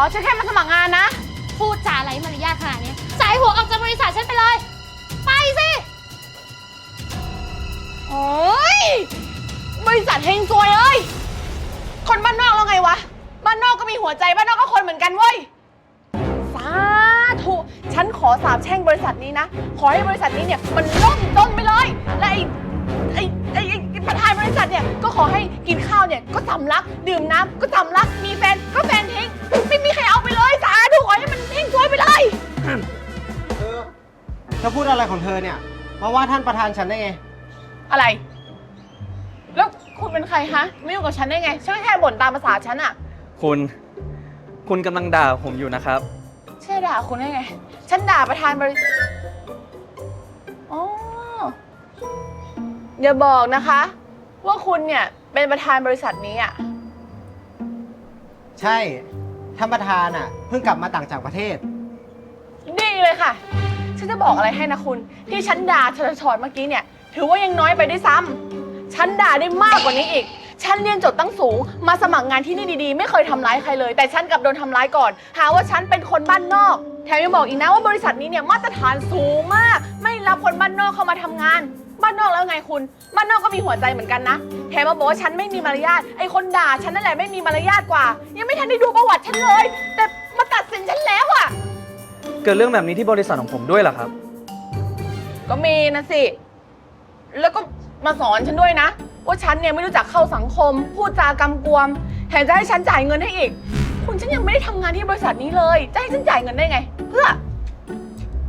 อฉันแค่มาสมัครงานนะ พูดจาไรมารยาทขนาดนี้ สายหัวออกจากบริษัทฉันไปเลย ไปสิ โอ้ย บริษัทเฮงซวยเอ้ย คนบ้านนอกแล้วไงวะ บ้านนอกก็มีหัวใจ บ้านนอกก็คนเหมือนกันเว้ย สาธุ ฉันขอสาบแช่งบริษัทนี้นะ ขอให้บริษัทนี้เนี่ยมันล่มจมไปเลย และไอ้ไอ้ไอ้ไอ้ประธานบริษัทเนี่ยก็ขอให้กินข้าวเนี่ยก็สำลัก ดื่มน้ำก็สำลัก มีแฟนก็แฟนทิ้ง เธอพูดอะไรของเธอเนี่ย มาว่าท่านประธานฉันได้ไง อะไร แล้วคุณเป็นใครฮะไม่อยู่งกับฉันได้ไงฉันก็แค่บ่นตามภาษาฉันอะคุณ คุณกำลังด่าผมอยู่นะครับเชื่อด่าคุณได้ไง ฉันด่าประธานบริษัทอ๋ออย่าบอกนะคะ ว่าคุณเนี่ยเป็นประธานบริษัทนี้อะใช่ ท่านประธานอะ เพิ่งกลับมาต่างจากประเทศ ดีเลยค่ะ ฉันจะบอกอะไรให้นะคุณ ที่ฉันด่าชดชดเมื่อกี้เนี่ย ถือว่ายังน้อยไปด้วยซ้ำฉันด่าได้มากกว่านี้อีก ฉันเรียนจบตั้งสูง มาสมัครงานที่นี่ดีๆ ไม่เคยทำร้ายใครเลย แต่ฉันกลับโดนทำร้ายก่อน หาว่าฉันเป็นคนบ้านนอก แถมยังบอกอีกนะว่าบริษัทนี้เนี่ยมาตรฐานสูงมาก ไม่รับคนบ้านนอกเข้ามาทำงาน บ้านนอกแล้วไงคุณ บ้านนอกก็มีหัวใจเหมือนกันนะ แถมมาบอกว่าฉันไม่มีมารยาท ไอ้คนด่าฉันนั่นแหละไม่มีมารยาทกว่า ยังไม่ทันได้ดูประวัติฉันเลย แต่มาตัดสินฉันแล้วอะ เกิดเรื่องแบบนี้ที่บริษัทของผมด้วยเหรอครับ ก็มีนะสิ แล้วก็มาสอนฉันด้วยนะ ว่าฉันเนี่ยไม่รู้จักเข้าสังคม พูดจากำกวม แถมจะให้ฉันจ่ายเงินให้อีก คุณฉันยังไม่ได้ทำงานที่บริษัทนี้เลย จะให้ฉันจ่ายเงินได้ไง เพื่อ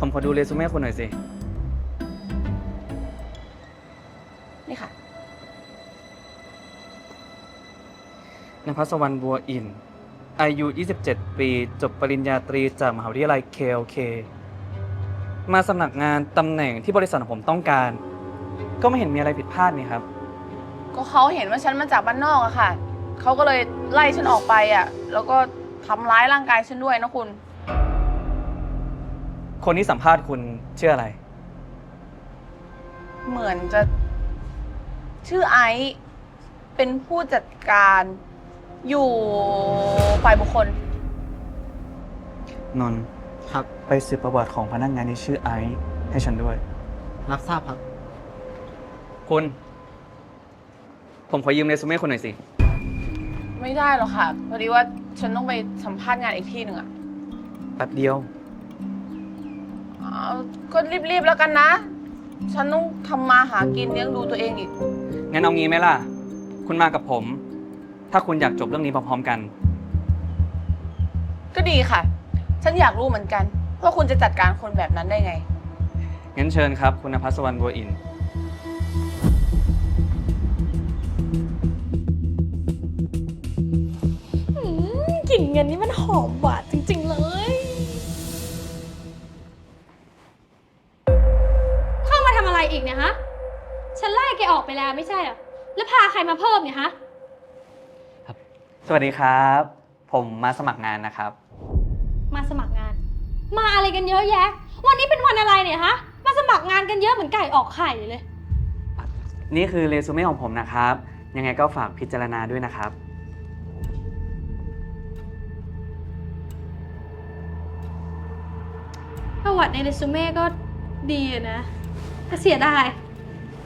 ผมขอดูเรซูเม่คุณหน่อยสิ นี่ค่ะ นภัสวรรณบัวอิน อายุ 27 ปี จบปริญญาตรีจากมหาวิทยาลัย KLK มาสมัครงานตำแหน่งที่บริษัทของผมต้องการ ก็ไม่เห็นมีอะไรผิดพลาดนี่ครับ ก็เขาเห็นว่าฉันมาจากบ้านนอกอะค่ะ เขาก็เลยไล่ฉันออกไปอะแล้วก็ทำร้ายร่างกายฉันด้วยนะคุณ คนที่สัมภาษณ์คุณชื่ออะไร เหมือนจะ ชื่อไอซ์เป็นผู้จัดการ อยู่ฝ่ายบุคคล นนท์ครับ ไปสืบประวัติของพนักงานที่ชื่อไอซ์ให้ฉันด้วย รับทราบครับ คุณ ผมขอยืมเรซูเม่คุณหน่อยสิ ไม่ได้หรอกค่ะ พอดีว่าฉันต้องไปสัมภาษณ์งานอีกที่หนึ่งอะแป๊บเดียว เอาก็รีบๆแล้วกันนะ ฉันต้องทำมาหากินเลี้ยงดูตัวเองอีก งั้นเอางี้ไหมล่ะ คุณมากับผม ถ้าคุณอยากจบเรื่องนี้พร้อมๆกัน ก็ดีค่ะ ฉันอยากรู้เหมือนกัน ว่าคุณจะจัดการคนแบบนั้นได้ไง งั้นเชิญครับ คุณนภัสวรรณบัวอินกลิ่นเงินนี่มันหอมหวานจริงๆเลย เข้ามาทำอะไรอีกเนี่ยฮะ ฉันไล่แกออกไปแล้วไม่ใช่เหรอ แล้วพาใครมาเพิ่มเนี่ยฮะ สวัสดีครับ ผมมาสมัครงานนะครับ มาสมัครงาน มาอะไรกันเยอะแยะ วันนี้เป็นวันอะไรเนี่ยฮะ มาสมัครงานกันเยอะเหมือนไก่ออกไข่เลย นี่คือเรซูเม่ของผมนะครับ ยังไงก็ฝากพิจารณาด้วยนะครับ ประวัติในเรซูเม่ก็ดีอะนะแต่เสียดาย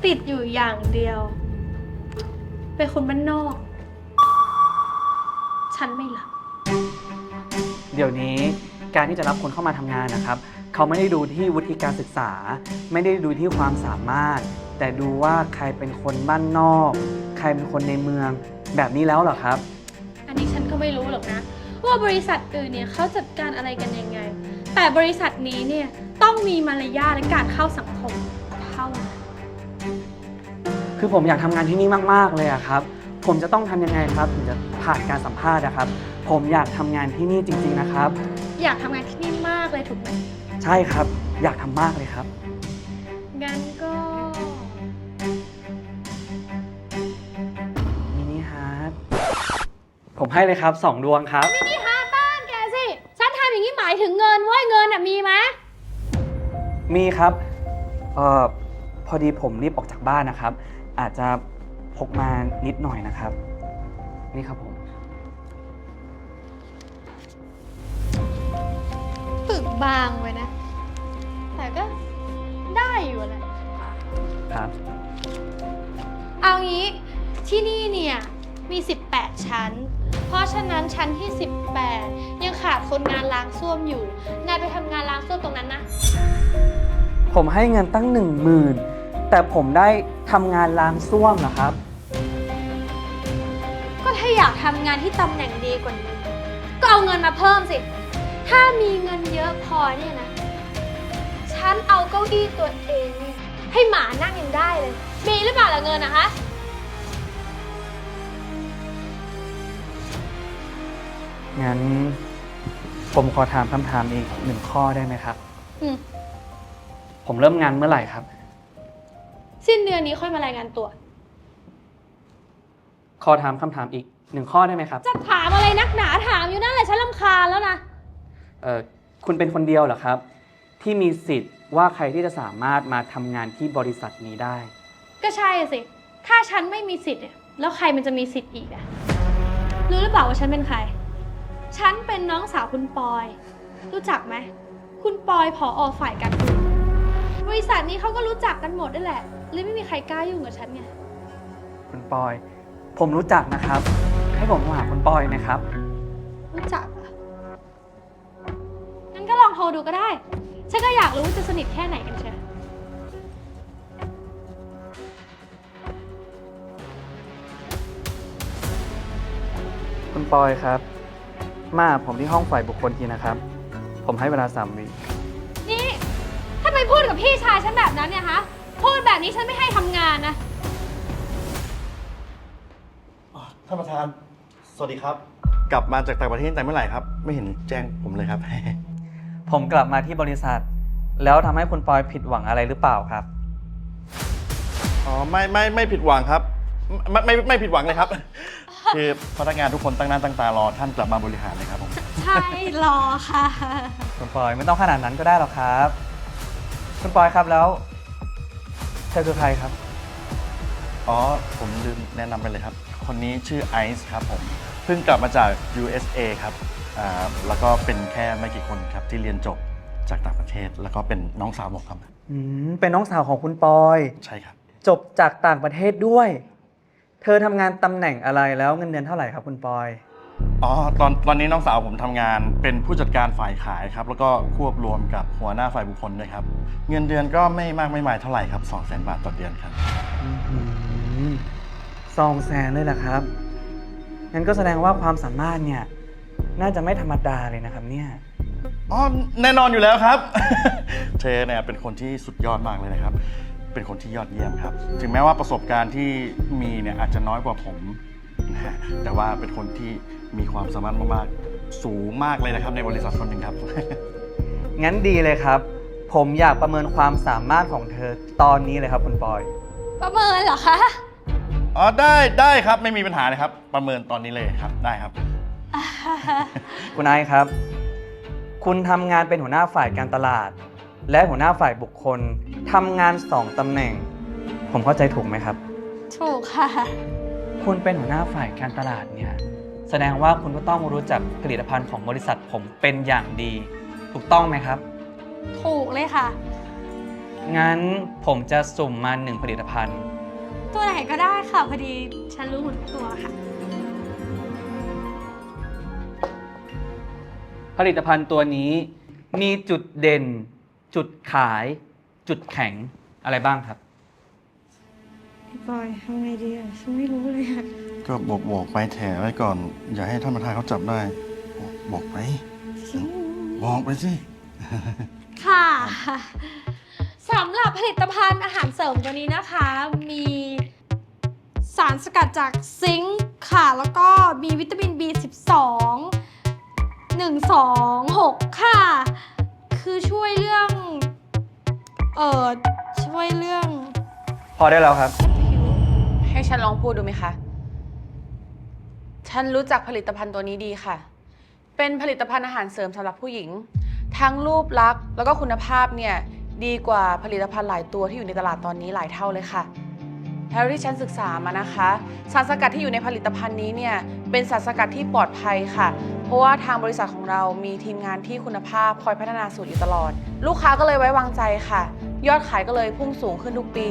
ติดอยู่อย่างเดียว เป็นคนบ้านนอก ฉันไม่รับ เดี๋ยวนี้การที่จะรับคนเข้ามาทำงานนะครับ เขาไม่ได้ดูที่วุฒิการศึกษา ไม่ได้ดูที่ความสามารถ แต่ดูว่าใครเป็นคนบ้านนอก ใครเป็นคนในเมือง แบบนี้แล้วเหรอครับ อันนี้ฉันก็ไม่รู้หรอกนะ ว่าบริษัทอื่นเนี่ยเขาจัดการอะไรกันยังไง แต่บริษัทนี้เนี่ยต้องมีมารยาทและการเข้าสังคมเท่านั้น คือผมอยากทำงานที่นี่มาก ๆ เลยอะครับ ผมจะต้องทำยังไงครับถึงจะ ผ่านการสัมภาษณ์นะครับ ผมอยากทำงานที่นี่จริง ๆนะครับ อยากทำงานที่นี่มากเลยถูกไหมใช่ครับ อยากทำมากเลยครับ งั้นก็ มินิฮาร์ดผมให้เลยครับสองดวงครับนี่ฮาบ้านแกสิ ฉันทำอย่างนี้หมายถึงเงินเว้ยเงินอะมีไหมมีครับเอ่อพอดีผมรีบออกจากบ้านนะครับ อาจจะพกมานิดหน่อยนะครับ นี่ครับผม บางไปนะ แต่ก็ได้อยู่แหละ ครับ เอางี้ที่นี่เนี่ยมี 18 ชั้น เพราะฉะนั้นชั้นที่ 18 ยังขาดคนงานล้างส้วมอยู่ นายไปทำงานล้างส้วมตรงนั้นนะ ผมให้เงินตั้งหนึ่งหมื่นแต่ผมได้ทำงานล้างส้วมนะครับ ก็ถ้าอยากทำงานที่ตำแหน่งดีกว่านี้ ก็เอาเงินมาเพิ่มสิ ถ้ามีเงินเยอะพอเนี่ยนะ ฉันเอาเก้าอี้ตัวเองเนี่ยให้หมานั่งยังได้เลย มีหรือเปล่าล่ะเงินนะคะงั้นผมขอถามคำถามอีกหนึ่งข้อได้ไหมครับ อืม ผมเริ่มงานเมื่อไหร่ครับ สิ้นเดือนนี้ค่อยมารายงานตัว ขอถามคำถามอีกหนึ่งข้อได้ไหมครับ จะถามอะไรนักหนาถามอยู่นั่นแหละฉันลำคาญแล้วนะ เอ่อคุณเป็นคนเดียวเหรอครับ ที่มีสิทธิ์ว่าใครที่จะสามารถมาทำงานที่บริษัทนี้ได้ ก็ใช่สิ ถ้าฉันไม่มีสิทธิ์เนี่ยแล้วใครมันจะมีสิทธิ์อีกอะรู้หรือเปล่าว่าฉันเป็นใคร ฉันเป็นน้องสาวคุณปอย รู้จักไหม คุณปอยผออฝ่ายการเงินบริษัทนี้เขาก็รู้จักกันหมดนั่นแหละเลยไม่มีใครกล้ายุ่งกับฉันไง คุณปอย ผมรู้จักนะครับ ให้ผมโทรหาคุณปอยนะครับ งั้นก็ลองโทรดูก็ได้ ฉันก็อยากรู้ว่าจะสนิทแค่ไหนกันเชียวคุณปอยครับ มาหาผมที่ห้องฝ่ายบุคคลทีนะครับ ผมให้เวลาสามวินี่ถ้าไปพูดกับพี่ชายฉันแบบนั้นเนี่ยฮะ พูดแบบนี้ฉันไม่ให้ทำงานนะอ๋อท่านประธาน สวัสดีครับ กลับมาจากต่างประเทศตั้งแต่เมื่อไหร่ครับ ไม่เห็นแจ้งผมเลยครับ ผมกลับมาที่บริษัท แล้วทำให้คุณปอยผิดหวังอะไรหรือเปล่าครับ อ๋อไม่ไม่ไม่ผิดหวังครับ ไม่ไม่ไม่ผิดหวังเลยครับ คือพนักงานทุกคนตั้งหน้าตั้งตารอท่านกลับมาบริหารเลยครับผมใช่รอค่ะ คุณปอยไม่ต้องขนาดนั้นก็ได้หรอกครับ คุณปอยครับแล้วเธอคือใครครับ อ๋อผมลืมแนะนำไปเลยครับ คนนี้ชื่อไอซ์ครับผมเพิ่งกลับมาจาก USA ครับ อ่าแล้วก็เป็นแค่ไม่กี่คนครับที่เรียนจบจากต่างประเทศ แล้วก็เป็นน้องสาวผมครับอืมเป็นน้องสาวของคุณปอย ใช่ครับ จบจากต่างประเทศด้วย เธอทำงานตำแหน่งอะไรแล้วเงินเดือนเท่าไหร่ครับคุณปอย อ๋อตอนตอนนี้น้องสาวผมทำงานเป็นผู้จัดการฝ่ายขายครับ แล้วก็ควบรวมกับหัวหน้าฝ่ายบุคคลด้วยครับ เงินเดือนก็ไม่มากไม่มายเท่าไหร่ครับ 2 0 0 0 0 0 บาทต่อเดือนครับ สองแสนเลยเหรอครับ งั้นก็แสดงว่าความสามารถเนี่ย น่าจะไม่ธรรมดาเลยนะครับเนี่ย อ๋อแน่นอนอยู่แล้วครับ เธอเนี่ยเป็นคนที่สุดยอดมากเลยนะครับ เป็นคนที่ยอดเยี่ยมครับ ถึงแม้ว่าประสบการณ์ที่มีเนี่ยอาจจะน้อยกว่าผมนะฮะแต่ว่าเป็นคนที่มีความสามารถมากๆ สูงมากเลยนะครับในบริษัทคนหนึ่งครับ งั้นดีเลยครับ ผมอยากประเมินความสามารถของเธอตอนนี้เลยครับคุณปอย ประเมินเหรอคะ อ๋อได้ได้ครับไม่มีปัญหาเลยครับ ประเมินตอนนี้เลยครับได้ครับ คุณไอซ์ครับ คุณทำงานเป็นหัวหน้าฝ่ายการตลาด และหัวหน้าฝ่ายบุคคลทำงานสองตำแหน่ง ผมเข้าใจถูกไหมครับ ถูกค่ะ คุณเป็นหัวหน้าฝ่ายการตลาดเนี่ย แสดงว่าคุณก็ต้องรู้จักผลิตภัณฑ์ของบริษัทผมเป็นอย่างดี ถูกต้องไหมครับ ถูกเลยค่ะ งั้นผมจะสุ่มมาหนึ่งผลิตภัณฑ์ ตัวไหนก็ได้ค่ะพอดีฉันรู้หมดทุกตัวค่ะ ผลิตภัณฑ์ตัวนี้มีจุดเด่น จุดขาย จุดแข็งอะไรบ้างครับ พี่ปอยทำไงดีอะฉันไม่รู้เลยอะก็บอกบอกไปแถไว้ก่อน อย่าให้ท่านประธานเขาจับได้ บอกบอกไปบอกไปสิ ค่ะสำหรับผลิตภัณฑ์อาหารเสริมตัวนี้นะคะ มีสารสกัดจากซิงค์ค่ะ แล้วก็มีวิตามิน B12 1 2 6 ค่ะ คือช่วยเรื่อง เอ่อ ช่วยเรื่อง พอได้แล้วครับ ให้ฉันลองพูดดูไหมคะ ฉันรู้จักผลิตภัณฑ์ตัวนี้ดีค่ะ เป็นผลิตภัณฑ์อาหารเสริมสำหรับผู้หญิง ทั้งรูปลักษณ์แล้วก็คุณภาพเนี่ย ดีกว่าผลิตภัณฑ์หลายตัวที่อยู่ในตลาดตอนนี้หลายเท่าเลยค่ะ แล้วที่ฉันศึกษามานะคะ สารสกัดที่อยู่ในผลิตภัณฑ์นี้เนี่ยเป็นสารสกัดที่ปลอดภัยค่ะ เพราะว่าทางบริษัทของเรามีทีมงานที่คุณภาพคอยพัฒนาสูตรอยู่ตลอด ลูกค้าก็เลยไว้วางใจค่ะ ยอดขายก็เลยพุ่งสูงขึ้นทุกปี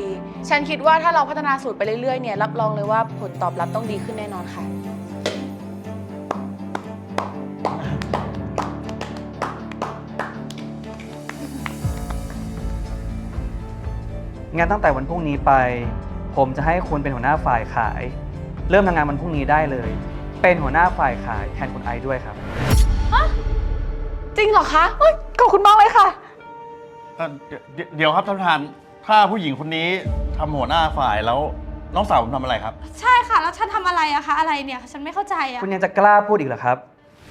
ฉันคิดว่าถ้าเราพัฒนาสูตรไปเรื่อยๆเนี่ยรับรองเลยว่าผลตอบรับต้องดีขึ้นแน่นอนค่ะ งั้นตั้งแต่วันพรุ่งนี้ไป ผมจะให้คุณเป็นหัวหน้าฝ่ายขาย เริ่มทำงานวันพรุ่งนี้ได้เลย เป็นหัวหน้าฝ่ายขายแทนคุณไอซ์ด้วยครับ จริงเหรอคะเฮ้ยขอบคุณมากเลยค่ะ เอ่อเดี๋ยวเดี๋ยวเดี๋ยวครับท่านประธาน ถ้าผู้หญิงคนนี้ทำหัวหน้าฝ่ายแล้วน้องสาวผมทำอะไรครับ ใช่ค่ะ แล้วฉันทำอะไรอะคะ อะไรเนี่ย ฉันไม่เข้าใจอะคุณยังจะกล้าพูดอีกเหรอครับ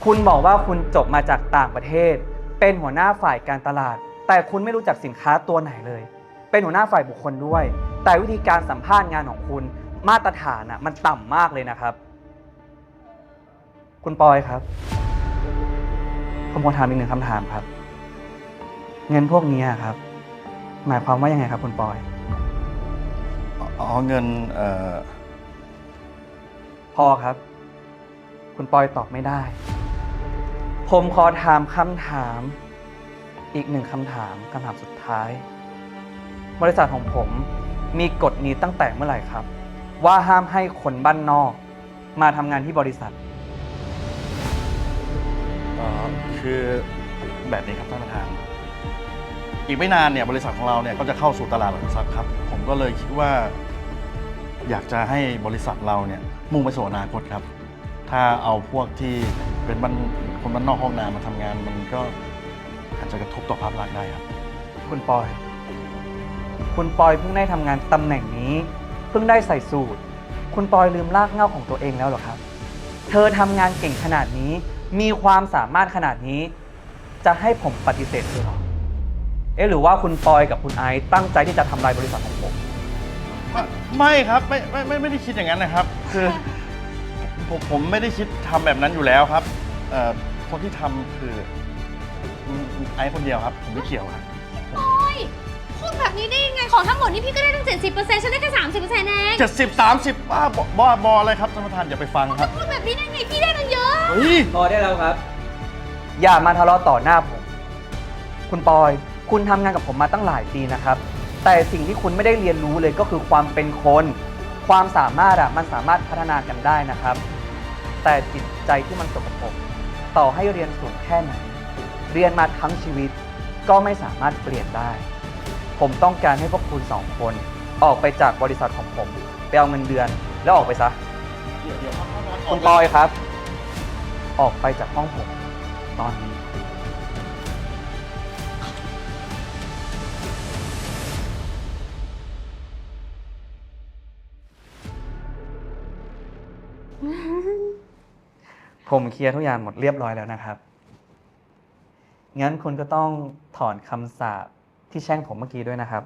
คุณบอกว่าคุณจบมาจากต่างประเทศ เป็นหัวหน้าฝ่ายการตลาด แต่คุณไม่รู้จักสินค้าตัวไหนเลย เป็นหัวหน้าฝ่ายบุคคลด้วย แต่วิธีการสัมภาษณ์งานของคุณมาตรฐานอะมันต่ำมากเลยนะครับ คุณปอยครับ ผมขอถามอีกหนึ่งคำถามครับ เงินพวกนี้อะครับ หมายความว่ายังไงครับ คุณปอย อ๋อเงินเอ่อพอครับ คุณปอยตอบไม่ได้ ผมขอถามคำถาม อีกหนึ่งคำถามคำถามสุดท้าย บริษัทของผม มีกฎนี้ตั้งแต่เมื่อไหร่ครับ ว่าห้ามให้คนบ้านนอก มาทำงานที่บริษัท เอ่อคือแบบนี้ครับท่านประธาน อีกไม่นานเนี่ยบริษัทของเราเนี่ยก็จะเข้าสู่ตลาดหลักทรัพย์ครับ ผมก็เลยคิดว่า อยากจะให้บริษัทเราเนี่ยมุ่งไปสู่อนาคตครับ ถ้าเอาพวกที่เป็นบ้านคนบ้านนอกห้องนามาทำงาน มันก็อาจจะกระทบต่อภาพลักษณ์ได้ครับ คุณปอย คุณปอยเพิ่งได้ทำงานตำแหน่งนี้ เพิ่งได้ใส่สูตร คุณปอยลืมรากเหง้าของตัวเองแล้วเหรอครับ เธอทำงานเก่งขนาดนี้ มีความสามารถขนาดนี้ จะให้ผมปฏิเสธเธอเหรอ เอ๊ะหรือว่าคุณปอยกับคุณไอซ์ตั้งใจที่จะทำลายบริษัทของผม ไม่ไม่ครับไม่ไม่ไม่ไม่ได้คิดอย่างนั้นนะครับ คือผมผมไม่ได้คิดทำแบบนั้นอยู่แล้วครับเอ่อคนที่ทำคือไอ้คนเดียวครับ ผมไม่เกี่ยวครับโอ้ยพูด แบบนี้ได้ยังไงของทั้งหมดนี่พี่ก็ได้ตั้ง 70%ฉันได้แค่30%เองเจ็ดสิบสามสิบบ้าบบ้าบออะไรครับท่านประธานอย่าไปฟังครับพูดแบบนี้ได้ไงพี่ได้ตั้งเยอะเฮ้ยพอได้แล้วครับ อย่ามาทะเลาะต่อหน้าผม คุณปอย คุณทำงานกับผมมาตั้งหลายปีนะครับ แต่สิ่งที่คุณไม่ได้เรียนรู้เลยก็คือความเป็นคน ความสามารถอะมันสามารถพัฒนากันได้นะครับ แต่จิตใจที่มันสกปรกต่อให้เรียนสูงแค่ไหน เรียนมาทั้งชีวิตก็ไม่สามารถเปลี่ยนได้ ผมต้องการให้พวกคุณสองคน ออกไปจากบริษัทของผม ไปเอาเงินเดือน แล้วออกไปซะคุณปอยครับ ออกไปจากห้องผม ตอนนี้ ผมเคลียร์ทุกอย่างหมดเรียบร้อยแล้วนะครับ งั้นคุณก็ต้องถอนคำสาป ที่แช่งผมเมื่อกี้ด้วยนะครับ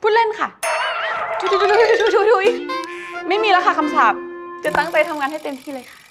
พูดเล่นค่ะทุยๆๆๆๆๆไม่มีแล้วค่ะคำสาปจะตั้งใจทำงานให้เต็มที่เลยค่ะ